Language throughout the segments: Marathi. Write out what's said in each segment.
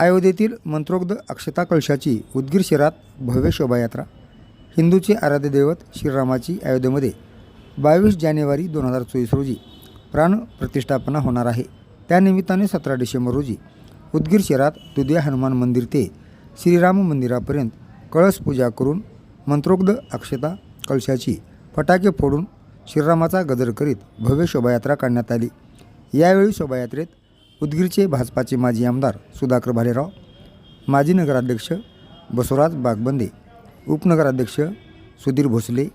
अयोध्येतील मंत्रोग्ध अक्षता कळशाची उदगीर शहरात भव्य शोभायात्रा हिंदूचे आराध्य दैवत श्रीरामाची अयोध्येमध्ये बावीस जानेवारी दोन हजार चोवीस रोजी प्राण प्रतिष्ठापना होणार आहे. त्यानिमित्ताने सतरा डिसेंबर रोजी उदगीर शहरात दुधिया हनुमान मंदिर ते श्रीराम मंदिरापर्यंत कळस पूजा करून मंत्रोग्ध अक्षता कळशाची फटाके फोडून श्रीरामाचा गजर करीत भव्य शोभायात्रा काढण्यात आली. यावेळी शोभायात्रेत उदगीरचे भाजपाचे माजी आमदार सुधाकर भालेराव माजी नगराध्यक्ष बसवराज बागबंदे उपनगराध्यक्ष सुधीर भोसले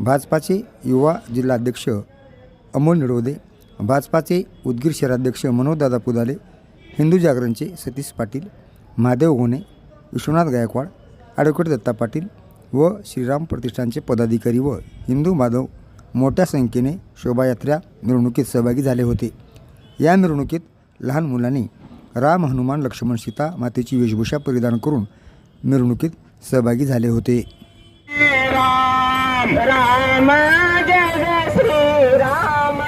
भाजपाचे युवा जिल्हाध्यक्ष अमोल निडवदे भाजपाचे उदगीर शहराध्यक्ष मनोजदादा पुदाले हिंदू जागरणचे सतीश पाटील महादेव गोणे विश्वनाथ गायकवाड ॲडव्होकेट दत्ता पाटील व श्रीराम प्रतिष्ठानचे पदाधिकारी व हिंदू माधव मोठ्या संख्येने शोभायात्रा मिरवणुकीत सहभागी झाले होते. या मिरवणुकीत लहान मुलांनी राम हनुमान लक्ष्मण सीता मातेची वेशभूषा परिधान करून मिरवणुकीत सहभागी झाले होते. राम राम जय श्री राम